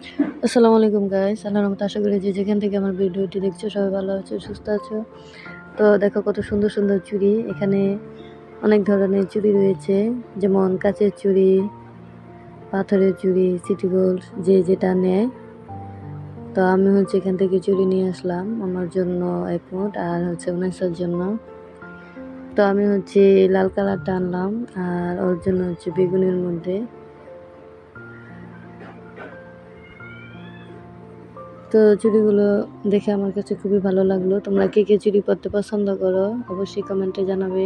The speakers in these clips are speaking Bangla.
আসসালামু আলাইকুম গাইস আল্লাহর রহমতে আশা করি যে যেখান থেকে আমার ভিডিওটি দেখছ, সবাই ভালো আছো, সুস্থ আছো। তো দেখো কত সুন্দর সুন্দর চুড়ি। এখানে অনেক ধরনের চুড়ি রয়েছে, যেমন কাচের চুড়ি, পাথরের চুড়ি সিটি গোল্ড যে যেটা নেয়। তো আমি হচ্ছে এখান থেকে চুড়ি নিয়ে আসলাম আমার জন্য এক আর হচ্ছে উনিশের জন্য। তো আমি হচ্ছে লাল কালারটা আনলাম আর ওর জন্য হচ্ছে বেগুনের মধ্যে। তো চুড়িগুলো দেখে আমার কাছে খুবই ভালো লাগল। তোমরা কে কে চুড়ি পরতে পছন্দ করো, অবশ্যই কমেন্টে জানাবে।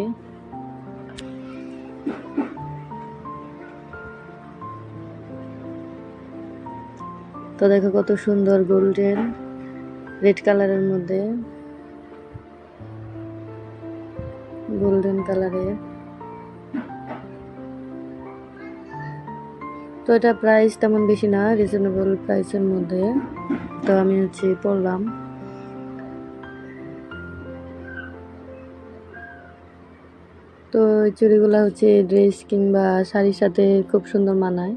তো দেখো কত সুন্দর গোল্ডেন রেড কালারের মধ্যে, গোল্ডেন কালারের। তো এটা প্রাইস তেমন বেশি না রিজনেবল প্রাইসের মধ্যে। তো আমি হচ্ছে পড়লাম। তো এই চুড়িগুলো হচ্ছে ড্রেস কিংবা শাড়ির সাথে খুব সুন্দর মানায়।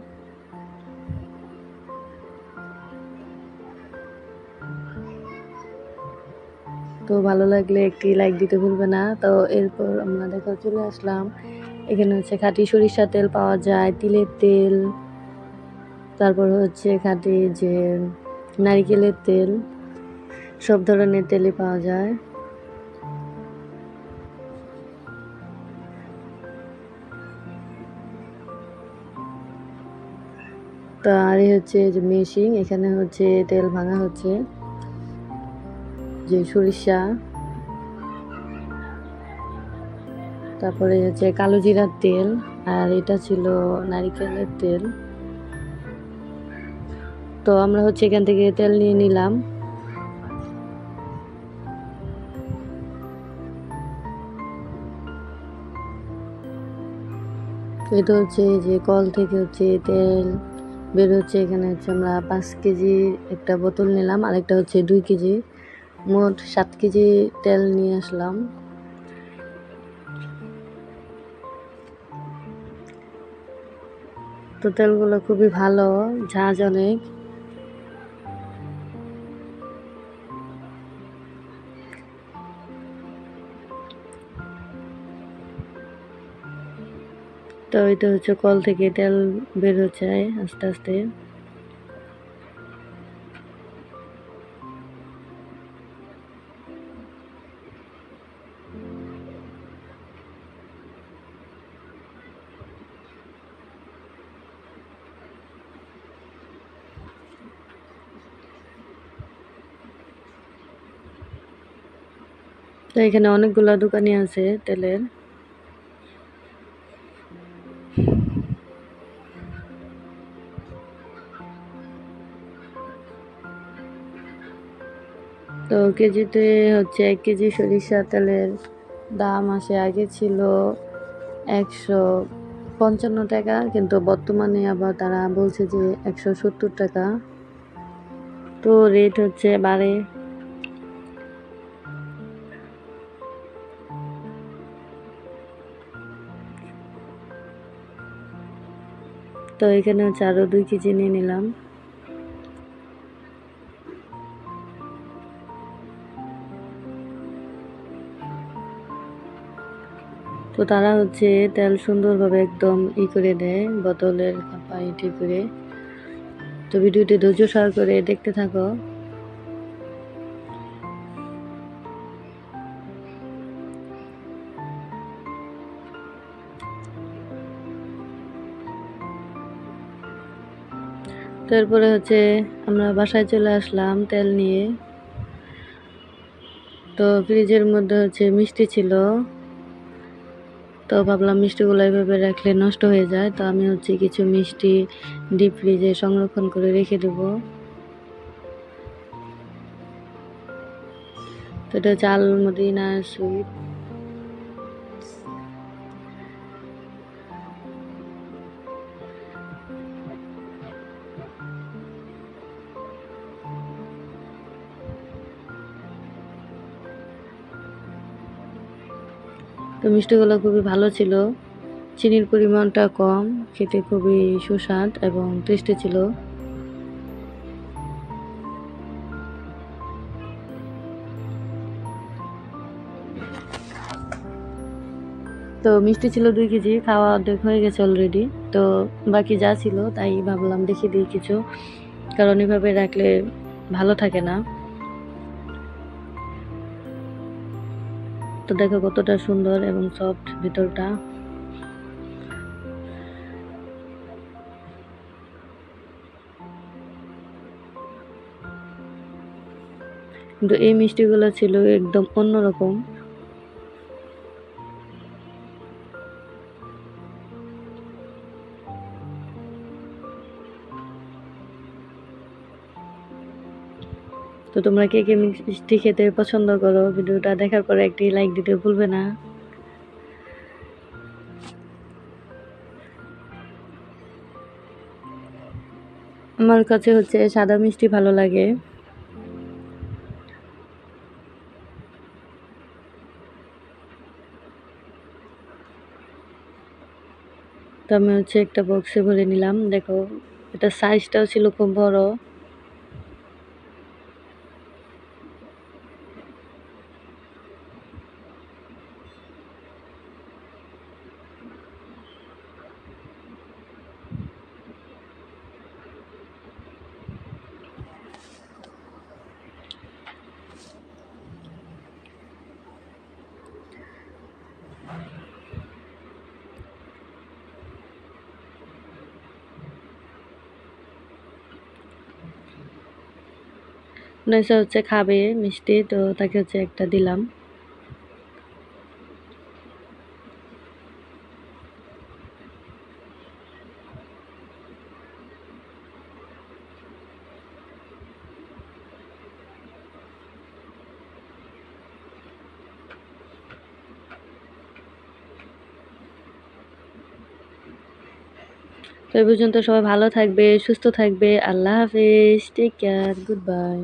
তো ভালো লাগলে একটি লাইক দিতে ভুলবে না। তো এরপর আমরা দেখো চলে আসলাম। এখানে হচ্ছে খাঁটি সরিষা তেল পাওয়া যায়, তিলের তেল। তারপর হচ্ছে খাঁটি যে নারিকেলের তেল, সব ধরনের তেলই পাওয়া যায়। আর হচ্ছে যে মেশিন, এখানে হচ্ছে তেল ভাঙা হচ্ছে। যে সরিষা, তারপরে হচ্ছে কালো জিরার তেল, আর এটা ছিল নারিকেলের তেল। তো আমরা হচ্ছে এখান থেকে তেল নিয়ে নিলাম। এটা হচ্ছে যে কল থেকে হচ্ছে তেল বের হচ্ছে, এখানে হচ্ছে আমরা পাঁচ কেজি একটা বোতল নিলাম, আরেকটা হচ্ছে দুই কেজি। মোট সাত কেজি তেল নিয়ে আসলাম। তো তেলগুলো খুবই ভালো, ঝাঁজ অনেক। তো এটা হচ্ছে কল থেকে তেল বের হচ্ছে আস্তে আস্তে। তো এখানে অনেকগুলো দোকানই আছে তেলের। তো কেজিতে হচ্ছে এক কেজি সরিষা তেলের দাম আসে, আগে ছিল একশো পঞ্চান্ন টাকা, কিন্তু বর্তমানে আবার তারা বলছে যে একশো সত্তর টাকা। তো রেট হচ্ছে বাড়ে। তো এখানে হচ্ছে আরও দুই কেজি নিয়ে নিলাম। তো তারা হচ্ছে তেল সুন্দরভাবে একদম ই করে দেয় বোতলের পাইটি করে। তো ভিডিওটি ধৈর্য সার করে দেখতে থাকো। তারপরে হচ্ছে আমরা বাসায় চলে আসলাম তেল নিয়ে। তো ফ্রিজের মধ্যে হচ্ছে মিষ্টি ছিল। তো ভাবলাম মিষ্টিগুলো এভাবে রাখলে নষ্ট হয়ে যায়, তো আমি হচ্ছে কিছু মিষ্টি ডিপ ফ্রিজে সংরক্ষণ করে রেখে দেবো। তো এটা চাল মদিনা সুইট তো মিষ্টিগুলো খুবই ভালো ছিল। চিনির পরিমাণটা কম, খেতে খুবই সুস্বাদ এবং টেস্টি ছিল। তো মিষ্টি ছিল দুই কেজি, খাওয়া অর্ধেক হয়ে গেছে অলরেডি তো বাকি যা ছিল তাই ভাবলাম দেখি দিই কিছু। কারণ এভাবে রাখলে ভালো থাকে না। তো দেখো কতটা সুন্দর এবং সফট ভিতরটা। কিন্তু এই মিষ্টিগুলো ছিল একদম অন্যরকম। তো তোমরা কে কে মিষ্টি খেতে পছন্দ করো ভিডিওটা দেখার পরে একটি লাইক দিতে ভুলবে না। আমার কাছে হচ্ছে সাদা মিষ্টি ভালো লাগে। তো আমি হচ্ছে একটা বক্সে ভরে নিলাম। দেখো, এটা সাইজটাও ছিল খুব বড়। নয়সা হচ্ছে খাবে, মিষ্টি, তো তাকে হচ্ছে একটা দিলাম। তো এই পর্যন্ত সবাই ভালো থাকবে, সুস্থ থাকবে, আল্লাহ হাফিজ টেক কেয়ার গুড বাই